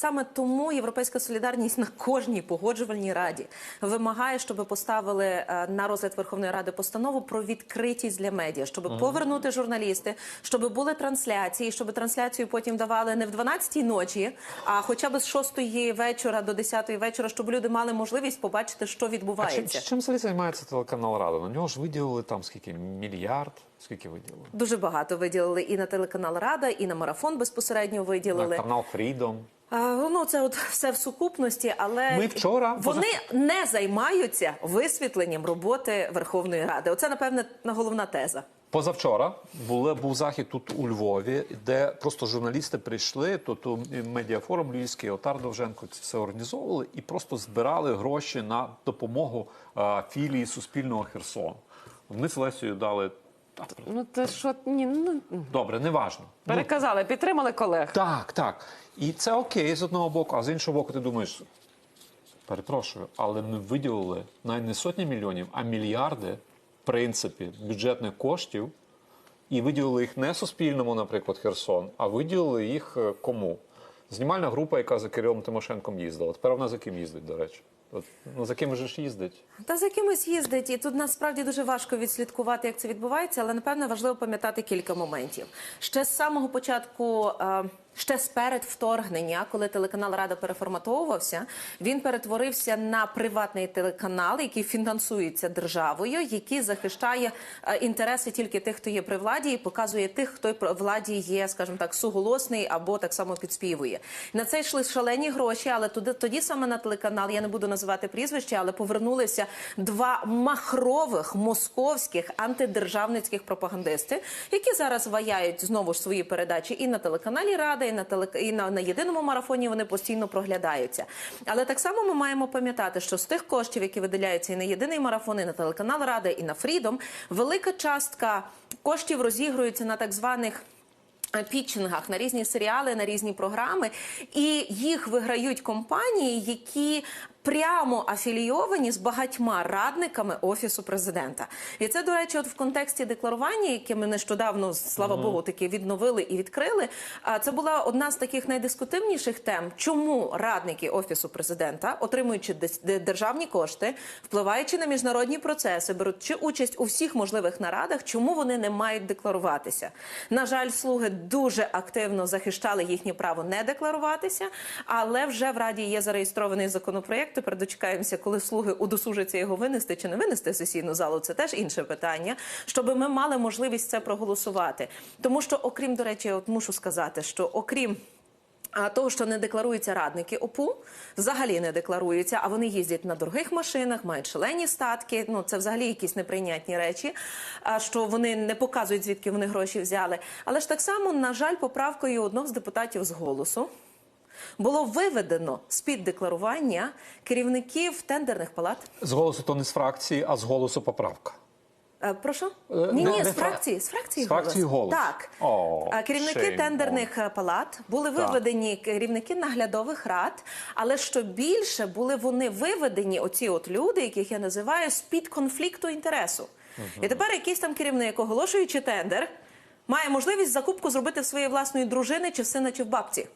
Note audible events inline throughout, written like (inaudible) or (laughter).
Саме тому Європейська солідарність на кожній погоджувальній раді вимагає, щоб поставили е, на розгляд Верховної Ради постанову про відкритість для медіа, щоб повернути журналісти, щоб були трансляції, щоб трансляцію потім давали не в 12-й ночі, а хоча б з 6-ї вечора до 10-ї вечора, щоб люди мали можливість побачити, що А чим, відбувається. чим займається телеканал Рада? На нього ж виділили там скільки? Мільярд? Скільки виділили? Дуже багато виділили і на телеканал Рада, і на марафон безпосередньо виділили. На канал Freedom. Ну це от (laughs) все в сукупності, але Ми вчора- вони не займаються висвітленням роботи Верховної Ради. Оце напевне головна теза. Позавчора були, був захід тут у Львові, де просто журналісти прийшли, тут у медіафорум Львівський, Отар Довженко це все організовували і просто збирали гроші на допомогу а, філії Суспільного Херсон. Ми з Лесією дали. Ну це що ні, ну Добре, неважно. Ну, переказали, підтримали колег. Так, так. І це окей з одного боку, а з іншого боку, ти думаєш, перепрошую, але ми виділили навіть не сотні мільйонів, а мільярди, в принципі, бюджетних коштів, і виділили їх не Суспільному, наприклад, Херсон, а виділили їх е, кому? Знімальна група, яка за Кирилом Тимошенком їздила. Тепер вона за ким їздить, до речі. От, ну, за ким же ж їздить? Та за кимось їздить, і тут насправді дуже важко відслідкувати, як це відбувається, але напевно важливо пам'ятати кілька моментів. Ще з самого початку. е, Ще сперед вторгнення, коли телеканал Рада переформатовувався, він перетворився на приватний телеканал, який фінансується державою, який захищає е, інтереси тільки тих, хто є при владі, і показує тих, хто при владі є, скажімо так, суголосний або так само підспівує. На це йшли шалені гроші, але туди тоді саме на телеканал я не буду називати прізвище, але повернулися два махрових московських антидержавницьких пропагандисти, які зараз ваяють знову ж свої передачі і на телеканалі Рада, і на теле... і на, на єдиному марафоні вони постійно проглядаються. Але так само ми маємо пам'ятати, що з тих коштів, які виділяються і на єдиний марафон, і на телеканал Рада, і на Фрідом, велика частка коштів розігрується на так званих. е, Пітчингах на різні серіали, на різні програми, і їх виграють компанії, які прямо афілійовані з багатьма радниками офісу президента. І це, до речі, от в контексті декларування, яке ми нещодавно, слава Богу, таки відновили і відкрили. А це була одна з таких найдискутивніших тем, чому радники офісу президента, отримуючи державні кошти, впливаючи на міжнародні процеси, беручи участь у всіх можливих нарадах, чому вони не мають декларуватися. На жаль, слуги дуже активно захищали їхнє право не декларуватися, але вже в раді є зареєстрований законопроєкт. Тепер дочекаємося, коли слуги удосужаться його винести чи не винести сесійну залу. Це теж інше питання, щоб ми мали можливість це проголосувати. Тому що, окрім до речі, от мушу сказати, що окрім. Того, що не декларуються радники ОПУ, взагалі не декларуються, а вони їздять на дорогих машинах, мають шалені статки. Ну це взагалі якісь неприйнятні речі. А що вони не показують, звідки вони гроші взяли. Але ж так само, на жаль, поправкою одного з депутатів з голосу було виведено з під декларування керівників тендерних палат. З голосу то не з фракції, а з голосу поправка. Е, Прошу Е, ні, ні, з фракції, з фракції З фракції «Голос». Так О, Е, керівники shame тендерних палат були виведені керівники наглядових рад, але що більше були вони виведені, оці от люди, яких я називаю з під конфлікту інтересу. І тепер якийсь там керівник, оголошуючи тендер, має можливість закупку зробити в своєї власної дружини, чи в сина, чи в бабці.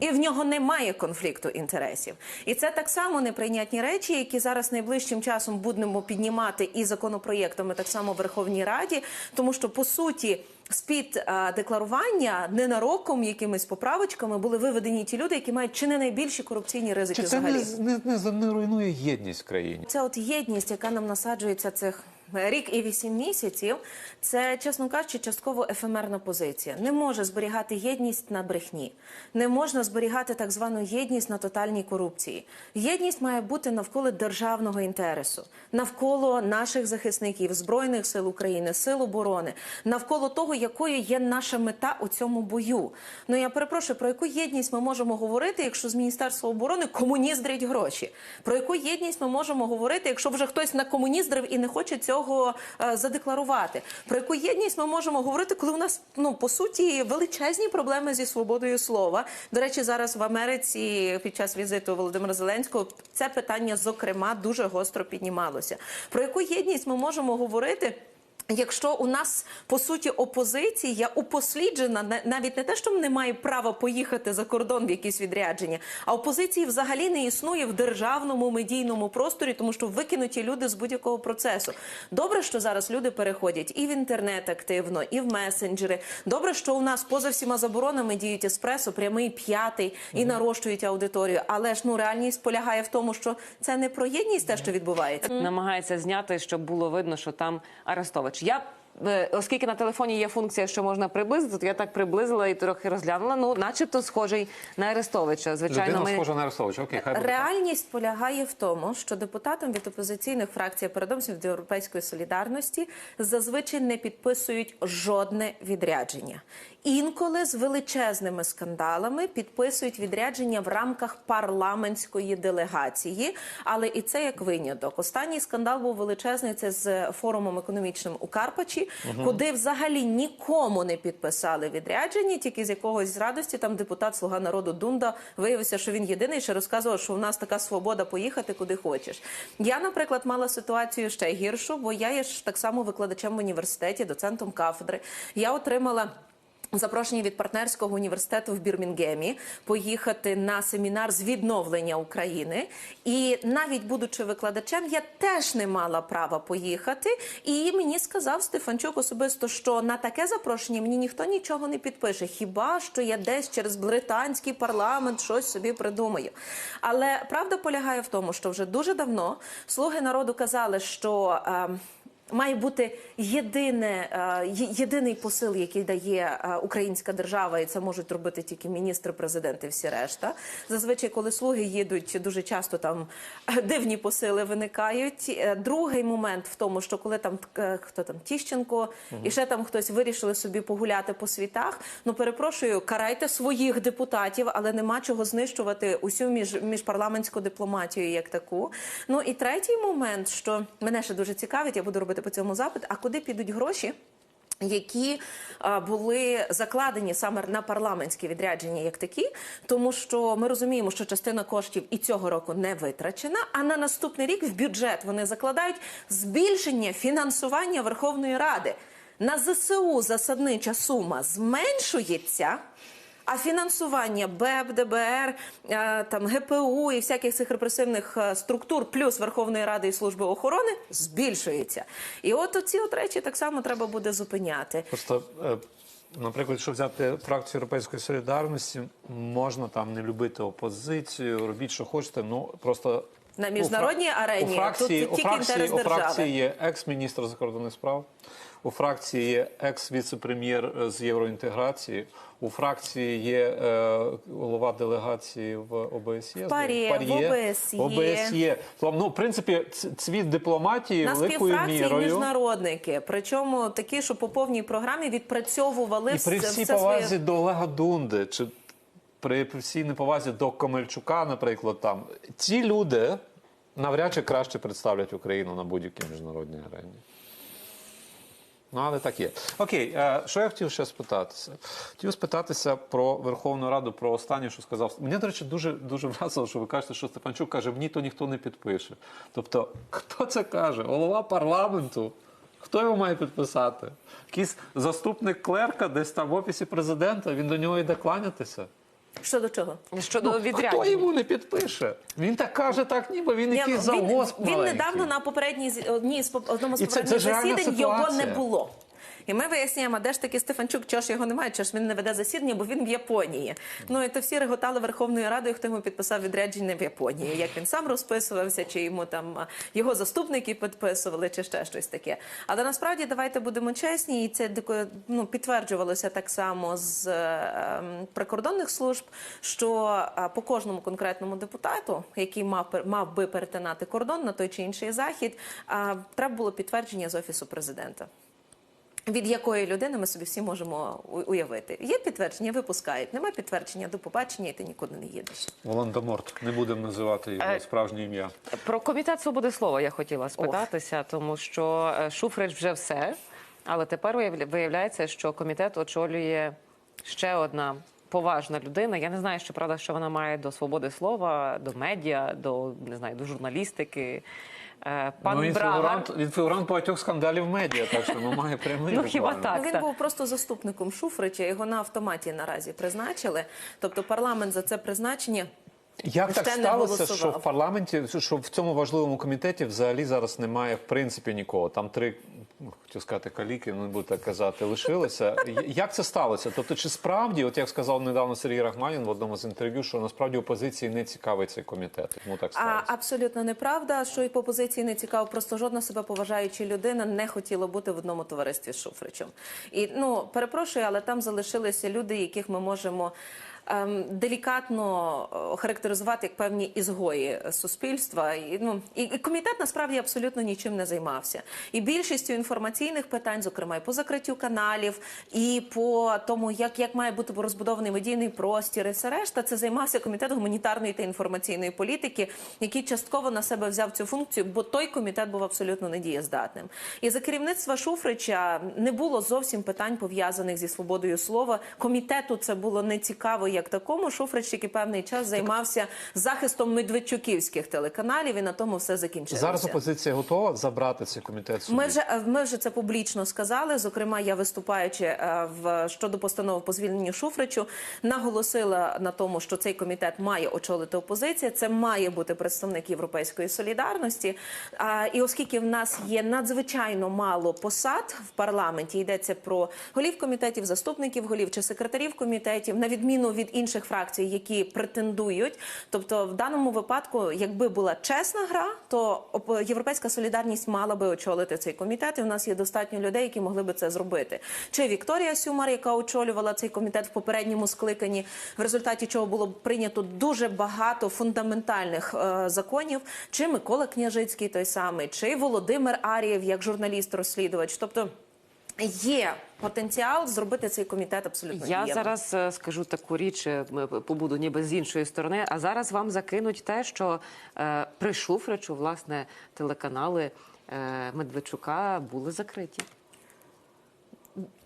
І в нього немає конфлікту інтересів. І це так само неприйнятні речі, які зараз найближчим часом будемо піднімати і законопроєктами, так само в Верховній Раді, тому що по суті. З-під е, декларування ненароком якимись поправочками були виведені ті люди, які мають чи не найбільші корупційні ризики Чи це взагалі. не, не, не, не руйнує єдність в країні? Це от єдність, яка нам насаджується цих рік і вісім місяців. Це, чесно кажучи, частково ефемерна позиція. Не може зберігати єдність на брехні, не можна зберігати так звану єдність на тотальній корупції. Єдність має бути навколо державного інтересу, навколо наших захисників, збройних сил України, сил оборони, навколо того, якою є наша мета у цьому бою. Ну я перепрошую, про яку єдність ми можемо говорити, якщо з Міністерства оборони комуніздрять гроші? Про яку єдність ми можемо говорити, якщо вже хтось накомуніздрив і не хоче цього е, задекларувати? Про яку єдність ми можемо говорити, коли у нас ну по суті величезні проблеми зі свободою слова? До речі, зараз в Америці під час візиту Володимира Зеленського це питання, зокрема, дуже гостро піднімалося. Про яку єдність ми можемо говорити? Якщо у нас по суті опозиція упосліджена, на- навіть не те, що не має права поїхати за кордон в якісь відрядження, а опозиції взагалі не існує в державному медійному просторі, тому що викинуті люди з будь-якого процесу. Добре, що зараз люди переходять і в інтернет активно, і в месенджери. Добре, що у нас поза всіма заборонами діють еспресо, прямий п'ятий і нарощують аудиторію. Але ж ну реальність полягає в тому, що це не про єдність, те, що відбувається. Намагається зняти, щоб було видно, що там Арестович. Я е, оскільки на телефоні є функція, що можна приблизити, то я так приблизила і трохи розглянула. Ну, начебто, схожий на Арестовича. Звичайно, Людина ми схожа на Арестовича. Окей, хай буде. Реальність полягає в тому, що депутатам від опозиційних фракцій, передовсім від Європейської солідарності, зазвичай не підписують жодне відрядження. Інколи з величезними скандалами підписують відрядження в рамках парламентської делегації, але і це як виняток. Останній скандал був величезний. Це з форумом економічним у Карпачі, куди взагалі нікому не підписали відрядження, тільки з якогось з радості там депутат Слуга народу Дунда виявився, що він єдиний, що розказував, що у нас така свобода поїхати куди хочеш. Я, наприклад, мала ситуацію ще гіршу, бо я є ж так само викладачем в університеті, доцентом кафедри. Я отримала. Запрошення від партнерського університету в Бірмінгемі поїхати на семінар з відновлення України. І навіть будучи викладачем, я теж не мала права поїхати. І мені сказав Стефанчук особисто, що на таке запрошення мені ніхто нічого не підпише. Хіба що я десь через британський парламент щось собі придумаю. Але правда полягає в тому, що вже дуже давно слуги народу казали, що. ем, Має бути єдине, е, єдиний посил, який дає е, українська держава, і це можуть робити тільки міністр, президент і всі решта. Зазвичай, коли слуги їдуть, дуже часто там е, дивні посили виникають. Другий момент в тому, що коли там хто там Тіщенко і ще там хтось вирішили собі погуляти по світах. Ну перепрошую, карайте своїх депутатів, але нема чого знищувати усю між міжпарламентську дипломатію як таку. Ну і третій момент, що мене ще дуже цікавить, я буду робити по цьому запит. А куди підуть гроші? Які були закладені саме на парламентські відрядження, як такі, тому що ми розуміємо, що частина коштів і цього року не витрачена. А на наступний рік в бюджет вони закладають збільшення фінансування Верховної Ради. На ЗСУ засаднича сума зменшується. А фінансування БЕП, ДБР, е, там ГПУ і всяких цих репресивних е, структур, плюс Верховної Ради і служби охорони збільшується. І от оці от речі так само треба буде зупиняти. Просто, е, наприклад, якщо взяти фракцію Європейської солідарності, можна там не любити опозицію, робіть, що хочете. Ну просто На міжнародній арені у фракції, тут у фракції, інтерес у фракції є екс-міністр закордонних справ. У фракції є екс-віце-прем'єр з євроінтеграції. У фракції є е, голова делегації в ОБСЄ. В ПАРЄ, в ОБСЄ. ОБСЄ. Ну, в принципі, цвіт дипломатії На великою співфракції мірою. міжнародники, причому такі, що по повній програмі відпрацьовували І при все- всій все повазі своє. до Олега Дунди, чи при, всій неповазі до Комельчука, наприклад, там ці люди навряд чи краще представлять Україну на будь-якій міжнародній арені. Ну, але так є. Окей, е, що я хотів ще спитатися? Хотів спитатися про Верховну Раду, про останнє, що сказав. Мені, до речі, дуже дуже вразило, що ви кажете, що Степанчук каже, мені то ніхто не підпише. Тобто, хто це каже? Голова парламенту. Хто його має підписати? Якийсь заступник клерка десь там в офісі президента, він до нього йде кланятися. Щодо чого? щодо Ну, Хто йому не підпише? Він так каже, так ніби він Ні, якийсь ну, завгосп він, він недавно на попередній з- одній з одному з попередніх засідань його не було. І ми виясняємо, де ж таки Стефанчук, чого ж його немає, чого ж він не веде засідання, бо він в Японії. Ну і то всі реготали Верховною Радою, хто йому підписав відрядження в Японії. Як він сам розписувався, чи йому там його заступники підписували, чи ще щось таке. Але насправді давайте будемо чесні, і це ну, підтверджувалося так само з е, ем, прикордонних служб, що е, по кожному конкретному депутату, який мав мав би перетинати кордон на той чи інший захід, е, треба було підтвердження з офісу президента. Від якої людини ми собі всі можемо у- уявити. Є підтвердження, випускають. Немає підтвердження до побачення, і ти нікуди не їдеш. Волан-де-Морт. Не будемо називати його Е, справжнє ім'я. Про комітет свободи слова я хотіла спитатися, тому що е, Шуфрич вже все. Але тепер виявля- виявляється, що комітет очолює ще одна поважна людина. Я не знаю, що правда, що вона має до свободи слова, до медіа, до не знаю, до журналістики. Е, Пан ну, він, Брагар. фігурант, він фігурант багатьох скандалів медіа, так що ну, має прямий. Ну, хіба так? Він був просто заступником Шуфрича. Його на автоматі наразі призначили. Тобто парламент за це призначення. Як так ще сталося, що в парламенті, що в цьому важливому комітеті взагалі зараз немає в принципі нікого? Там три, хотів сказати, каліки, ну не буду так казати, лишилися. Як це сталося? Тобто, чи справді, от як сказав недавно Сергій Рахманін в одному з інтерв'ю, що насправді опозиції не цікавий цей комітет? Тому так А абсолютно неправда, що і по позиції не цікаво. Просто жодна себе поважаюча людина не хотіла бути в одному товаристві з Шуфричем. І ну перепрошую, але там залишилися люди, яких ми можемо. Ем, Делікатно е, охарактеризувати як певні ізгої суспільства, і ну і комітет насправді абсолютно нічим не займався. І більшістю інформаційних питань, зокрема і по закриттю каналів, і по тому, як, як має бути розбудований медійний простір, і все решта, це займався комітет гуманітарної та інформаційної політики, який частково на себе взяв цю функцію, бо той комітет був абсолютно недієздатним. І за керівництва Шуфрича не було зовсім питань пов'язаних зі свободою слова. Комітету це було не цікаво як такому. Шуфрич, який певний час займався захистом медведчуківських телеканалів, і на тому все закінчилося. Зараз опозиція готова забрати цей комітет собі? Ми вже ми вже це публічно сказали. Зокрема, я виступаючи е, в щодо постанови по звільненню Шуфричу, наголосила на тому, що цей комітет має очолити опозиція. Це має бути представник європейської солідарності. І оскільки в нас є надзвичайно мало посад в парламенті, йдеться про голів комітетів, заступників голів чи секретарів комітетів, на відміну від інших фракцій, які претендують. Тобто, в даному випадку, якби була чесна гра, то оп- європейська солідарність мала би очолити цей комітет. І в нас є достатньо людей, які могли би це зробити. Чи Вікторія Сюмар, яка очолювала цей комітет в попередньому скликанні, в результаті чого було прийнято дуже багато фундаментальних е, законів, чи Микола Княжицький той самий, чи Володимир Арієв як журналіст-розслідувач. Тобто є потенціал зробити цей комітет абсолютно Я дієвим. зараз е, скажу таку річ, е, побуду ніби з іншої сторони. А зараз вам закинуть те, що е, при Шуфричу власне телеканали е, Медведчука були закриті.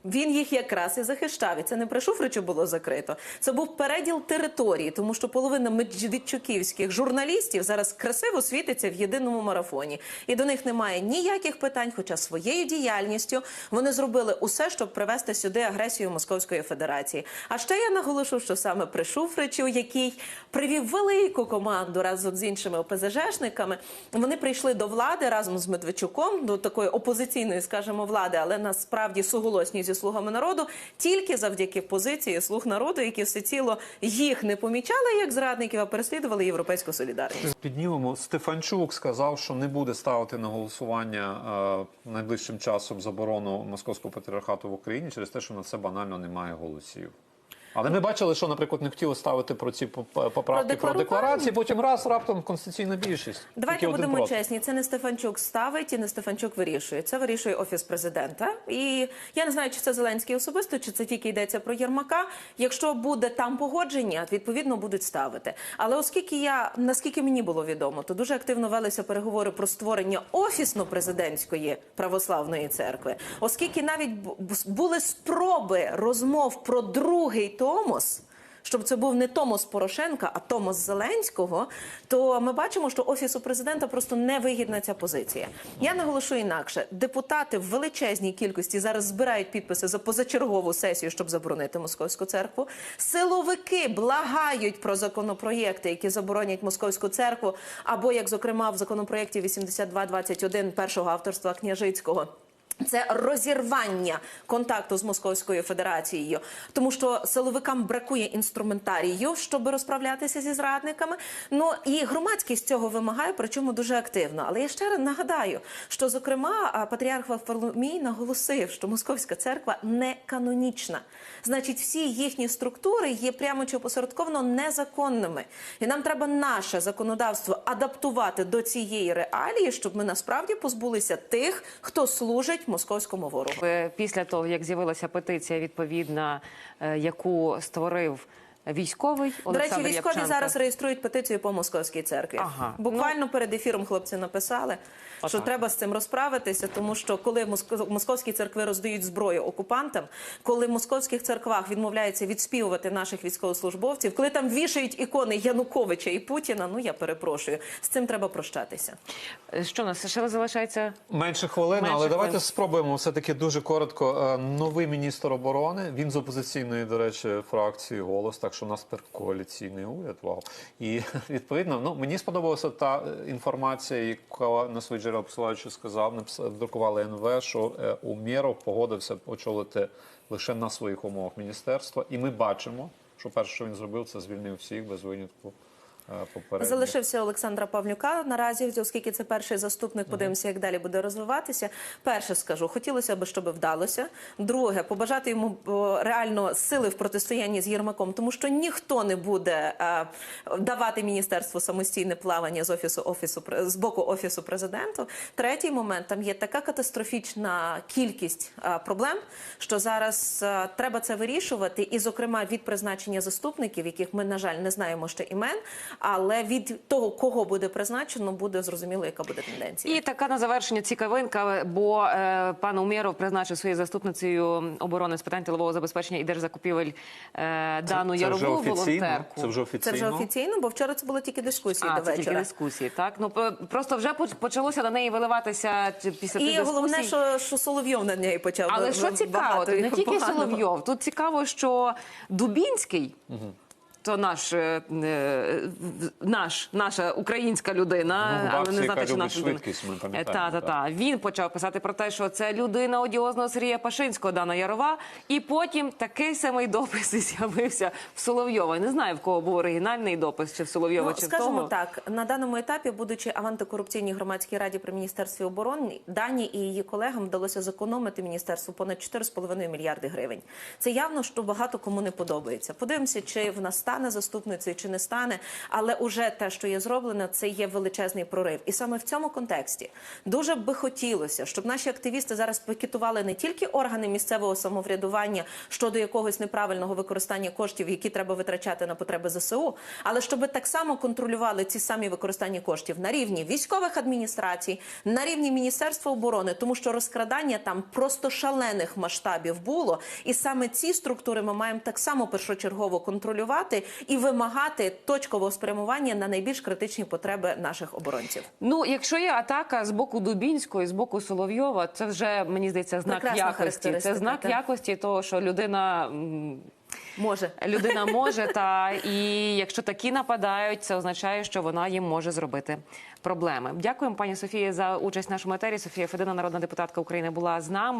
Він їх якраз і захищав. І це не при Шуфричу було закрито. Це був переділ території, тому що половина медведчуківських журналістів зараз красиво світиться в єдиному марафоні. І до них немає ніяких питань, хоча своєю діяльністю вони зробили усе, щоб привести сюди агресію Московської Федерації. А ще я наголошу, що саме при Шуфричу, який привів велику команду разом з іншими ОПЗЖшниками, вони прийшли до влади разом з Медведчуком, до такої опозиційної, скажімо, влади, але насправді суголосні зі слугами народу, тільки завдяки позиції слуг народу, які всеціло їх не помічали як зрадників, а переслідували європейську солідарність. Піднімемо. Стефанчук сказав, що не буде ставити на голосування е, найближчим часом заборону московського патріархату в Україні через те, що на це банально немає голосів. Але ми бачили, що, наприклад, не хотіли ставити про ці поп- поправки про, декларації, потім раз раптом конституційна більшість. Давайте будемо проти. чесні. Це не Стефанчук ставить і не Стефанчук вирішує. Це вирішує офіс президента. І я не знаю, чи це Зеленський особисто, чи це тільки йдеться про Єрмака. Якщо буде там погодження, відповідно будуть ставити. Але оскільки я наскільки мені було відомо, то дуже активно велися переговори про створення офісно-президентської православної церкви, оскільки навіть бу- були спроби розмов про другий Томос щоб це був не Томос Порошенка, а Томос Зеленського, то ми бачимо, що офісу президента просто невигідна ця позиція. Я наголошую інакше. Депутати в величезній кількості зараз збирають підписи за позачергову сесію, щоб заборонити московську церкву. Силовики благають про законопроєкти, які заборонять московську церкву, або як зокрема в законопроєкті 8221 першого авторства Княжицького. Це розірвання контакту з Московською Федерацією, тому що силовикам бракує інструментарію, щоб розправлятися зі зрадниками. Ну і громадськість цього вимагає, причому дуже активно. Але я ще раз нагадаю, що зокрема патріарх Варфоломій наголосив, що Московська церква не канонічна. Значить, всі їхні структури є прямо чи опосередковано незаконними, і нам треба наше законодавство адаптувати до цієї реалії, щоб ми насправді позбулися тих, хто служить московському ворогу. Е, Після того, як з'явилася петиція, відповідна, е, яку створив військовий До речі, військові Япченко. зараз реєструють петицію по московській церкві. Ага. Буквально перед ефіром хлопці написали, що Отак. треба з цим розправитися, тому що коли моско- московські церкви роздають зброю окупантам, коли в московських церквах відмовляються відспівувати наших військовослужбовців, коли там вішають ікони Януковича і Путіна, ну я перепрошую, з цим треба прощатися. Е, Що у нас ще залишається? Менше хвилин, Менше але давайте спробуємо все-таки дуже коротко. Е, Новий міністр оборони. Він з опозиційної, до речі, фракції голос, так що у нас коаліційний уряд. Вау. І (laughs) відповідно, ну мені сподобалася та е, інформація, яка на свої джерела посилаючи сказав, друкували НВ, що е, Умєров погодився очолити лише на своїх умовах міністерства. І ми бачимо, що перше, що він зробив, це звільнив всіх без винятку. Е, Попередньо. Залишився Олександра Павлюка наразі, оскільки це перший заступник. Подивимося, як далі буде розвиватися. Перше скажу, хотілося б, щоб вдалося. Друге, побажати йому реально сили в протистоянні з Єрмаком, тому що ніхто не буде е, давати міністерству самостійне плавання з офісу офісу з боку офісу президенту. Третій момент там є така катастрофічна кількість е, проблем, що зараз е, треба це вирішувати, і, зокрема, від призначення заступників, яких ми на жаль не знаємо ще імен, але від того, кого буде призначено, буде зрозуміло, яка буде тенденція. І така на завершення цікавинка, бо е, пан Умєров призначив своєю заступницею оборони з питань тилового забезпечення і держзакупівель е, Дану Це Ярову офіційно. волонтерку. Це вже Це офіційно. вже офіційно, бо вчора це були тільки дискусії А, до це тільки дискусії, так? Ну, просто вже почалося на неї виливатися після тих І головне, що, що Соловйов на неї почав. Але що цікаво, не тільки поганого. Соловйов, тут цікаво, що Дубінський. То наш, е, е, наш, наша українська людина, Ну, але не знати, чи наша людина. швидкість, ми пам'ятаємо, Та, та, та. Він почав писати про те, що це людина одіозного Сергія Пашинського, Дана Ярова, і потім такий самий допис і з'явився в Соловйова. Не знаю, в кого був оригінальний допис, чи в Соловйова, Ну, чи в скажімо так, на даному етапі, будучи в антикорупційній громадській раді при міністерстві оборони, Дані і її колегам вдалося зекономити міністерству понад 4,5 мільярди гривень. Це явно, що багато кому не подобається. Подивимося, чи вона стане заступницею, чи не стане. Але уже те, що є зроблено, це є величезний прорив. І саме в цьому контексті дуже би хотілося, щоб наші активісти зараз пікетували не тільки органи місцевого самоврядування щодо якогось неправильного використання коштів, які треба витрачати на потреби ЗСУ, але щоб так само контролювали ці самі використання коштів на рівні військових адміністрацій, на рівні Міністерства оборони, тому що розкрадання там просто шалених масштабів було, і саме ці структури ми маємо так само першочергово контролювати і вимагати точкового спрямування на найбільш критичні потреби наших оборонців. Ну, якщо є атака з боку Дубінської, з боку Соловйова, це вже мені здається знак Прекрасна якості. Це знак так. якості того, що людина. Може. Людина (laughs) може, та і якщо такі нападають, це означає, що вона їм може зробити проблеми. Дякуємо, пані Софії, за участь в нашому етері. Софія Федина, народна депутатка України, була з нами.